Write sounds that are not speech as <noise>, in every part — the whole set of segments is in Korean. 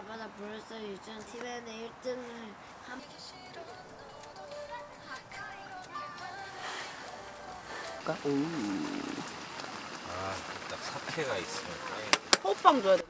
아빠가 벌써 유치원 팀에는 1등을 한 아, 딱 사태가 있으면. 호빵 줘야 되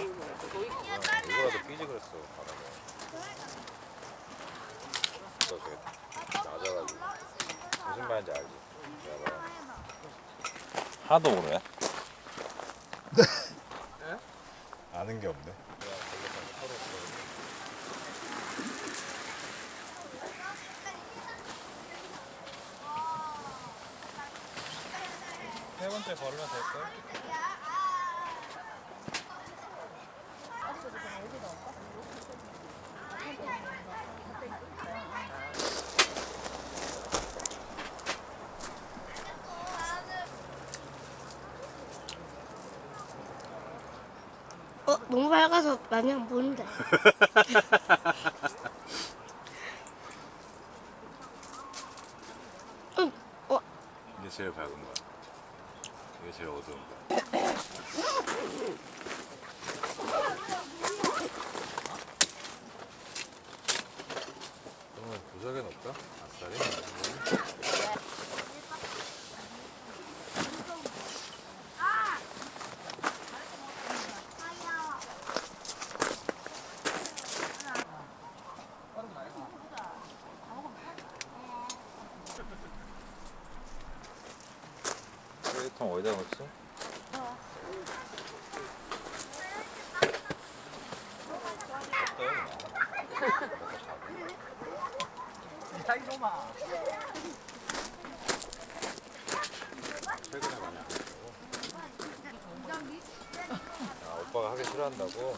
이거라도 끼지 그랬어 바닥에. 너 저기 낮아가지고. 무슨 말인지 알지? 내가 하나도 모르네? 아는 게 없네. 세 번째 걸면 될걸? 너무 밝아서 많이 안 보는데. 응, 어, 이게 제일 밝은 거야. 이게 제일 어두운 거야. 그러면 도자기 넣을까? 아싸리? 쓰레기통 어디다 넣지? 이놈아. 최근에 많이 안 하고. 아, 오빠가 하기 싫어한다고?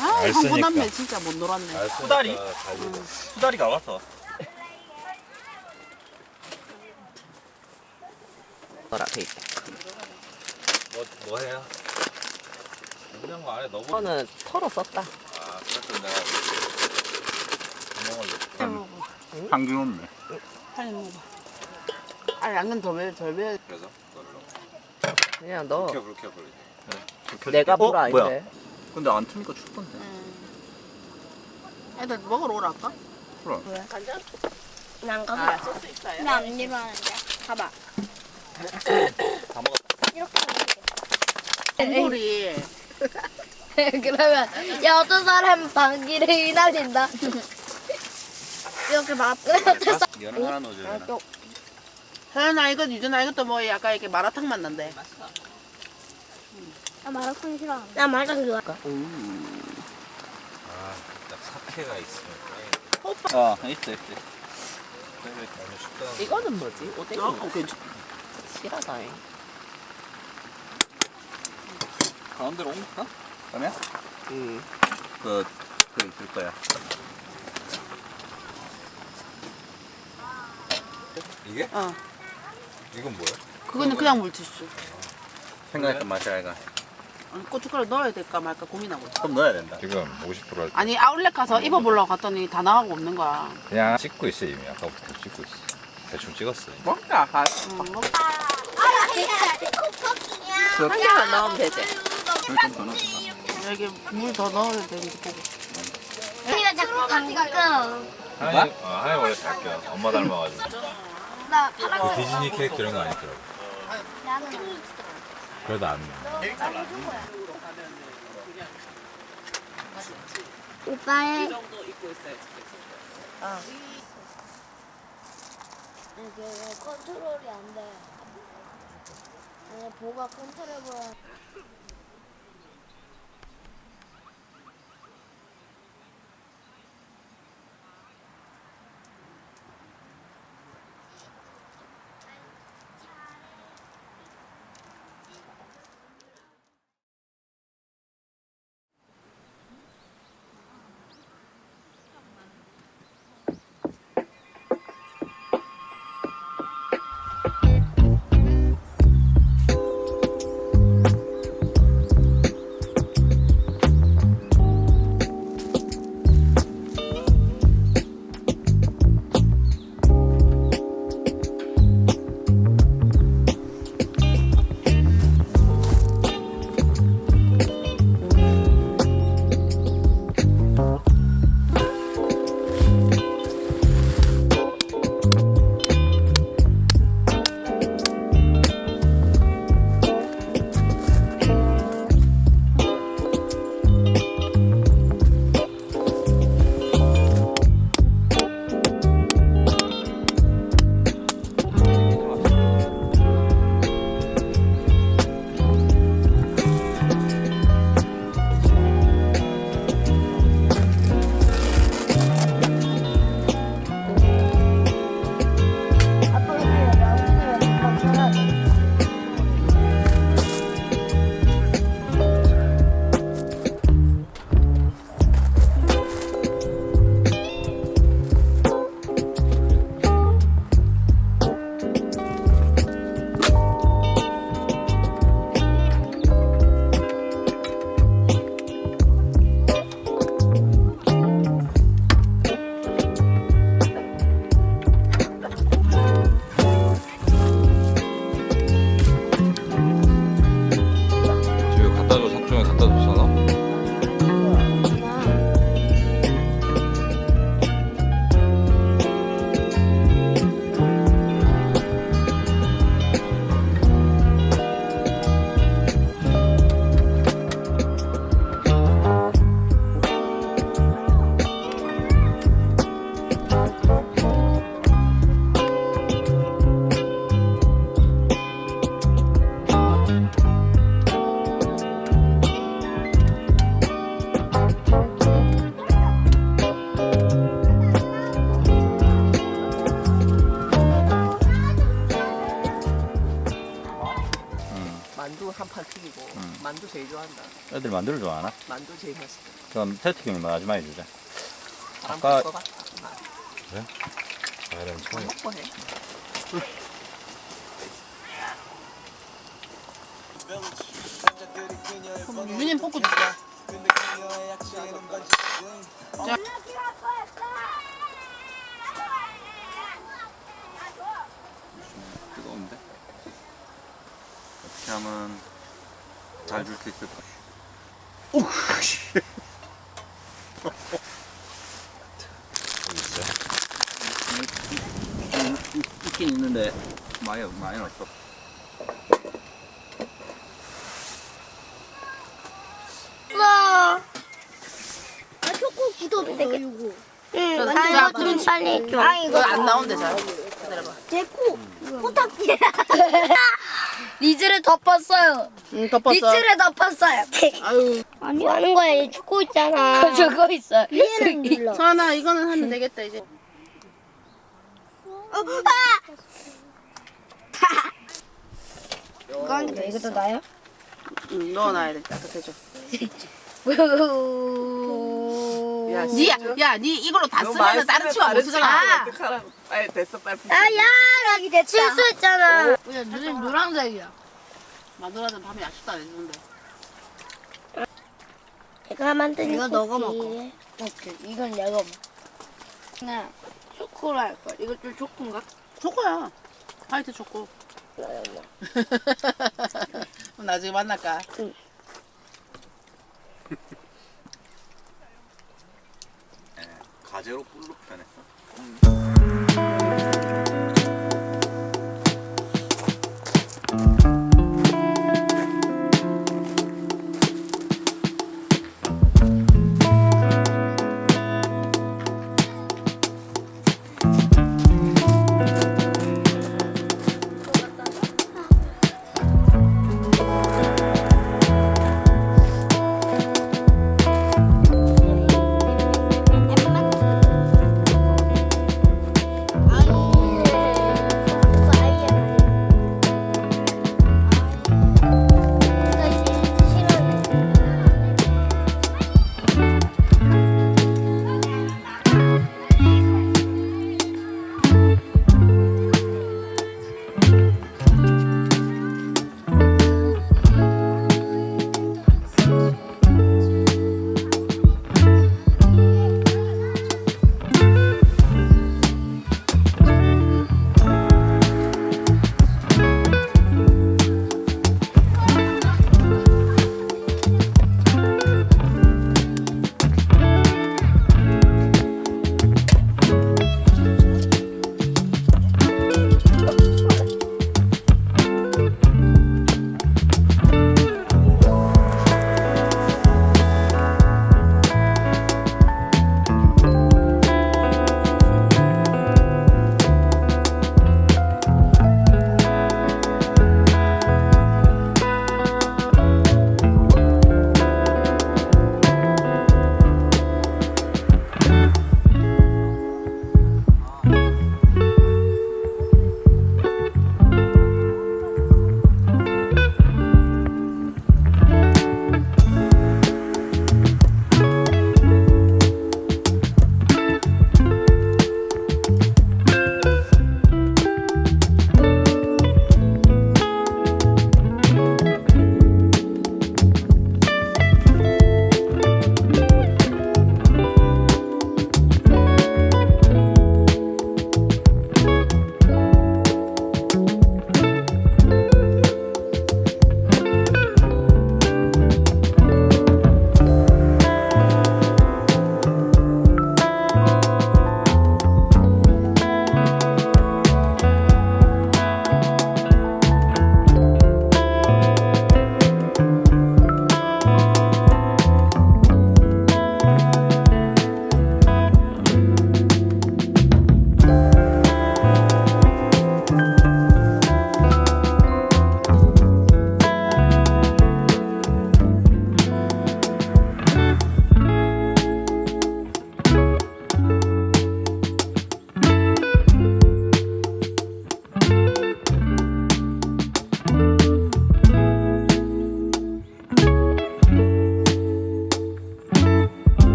아, 알 한분한매 쓰니까. 진짜 못 놀았네. 수다리? 수다리가 왔어. 뭐라 돼 있다. 뭐, 뭐 해요? 그냥 거 안에 넣어. 이거는 털어 썼다. 아, 그래서 내가 향기 없네. 빨리 먹어봐. 아 양념 더 매, 덜 매. 그래서 걸로. 그냥 너 불켜 불 켜 불려. 내가 불 어? 뭐야? 아닌데 근데 안 트니까 춥던데. 애들 먹으러 오라 할까? 간장? 난 아, 소스 있어요? 나안 입었는데. 봐봐. 다 먹었다. 이렇게 하면 국물이 돼. <laughs> 그러면 야 어떤 사람 방귀를 휘날린다. <laughs> 이렇게 막 어떤 사람 면을 하나 넣어줘야 되나? 혜연아 이거 유준아 이것도 뭐 약간 이렇게 마라탕 맛 난대. 나 마라탕 싫어. 나 마라탕 좋아. 아, 딱 사태가 있으면 어, 있어, 있어. 너무 쉽다. 이거는 뭐지? 오뎅이 어, 괜찮. 실하다잉 가운데로 옮길까? 그러면? 응 그, 그 있을 거야. 이게? 어, 이건 뭐야? 그거는 그냥 물티슈. 생각했던 맛이 아이가. 아니, 고춧가루 넣어야 될까 말까 고민하고 있어. 좀 넣어야 된다. 지금 50%할 때. 아니 아울렛 가서 입어보려고 갔더니 다 나가고 없는 거야. 그냥 찍고 있어 이미 아까부터 찍고 있어. 대충 찍었어. 먹자. 가. 응, 먹. 한 개만 넣으면 되지 좀더 넣어볼까? 여기 물 더 넣어야 되는지 보고. 우리가 자꾸 방금 하이, 어, 하이 원래 잘 껴. 엄마 닮아가지고. 나 파란 그 디즈니 캐릭터 이런 거 아니더라고. 나는 그래도 안. 오빠의 정도 입고 있어야지 이게 왜 컨트롤이 안 돼? 아니 보가 컨트롤을 애들 만두를 좋아하나? 만두 제일 맛있어. 그럼 태태경이 마지막에 주자. 아까- 불 거봐. 바람 처음. 먹고 해. 그럼 음. 뽑고 주자. 뜨거운데? 어떻게 하면 잘 줄 수 있을까? 같아. 있긴 있는데 많이 많이 없어. 아 초코 굳어도 되게 응저 완전 좀 빨리 줘 아, 이거 안 나온대 잘. 기다려봐. 제코 코딱지 <laughs> 리즈를 덮었어요 응 덮었어. 리즈를 덮었어요 아유 뭐 하는 거야 얘 죽고 있잖아 <laughs> 죽고 있어 얘는 <laughs> 눌러 서연아 이거는 하면 되겠다 이제. <laughs> 이거 하는데 이것도 나요? 응 넣어놔야 돼 따뜻해져. 야, 니야 야 니 이걸로 다 쓰면 다른 치마 못 쓰잖아. 어떡하라고. 빨리 됐어 빨리. 아야 여기 됐다 실수했잖아 야 눈이 노란색이야 마누라는 밤에 약식도 안 해주는데. 내가 만든 이거 너가 먹어 오케이 이건 내가 먹어 나 초코로 할걸 이거 좀 초코인가? 초코야. 화이트 초코. 나중에 만날까? 가재로 뿔로 표현했어.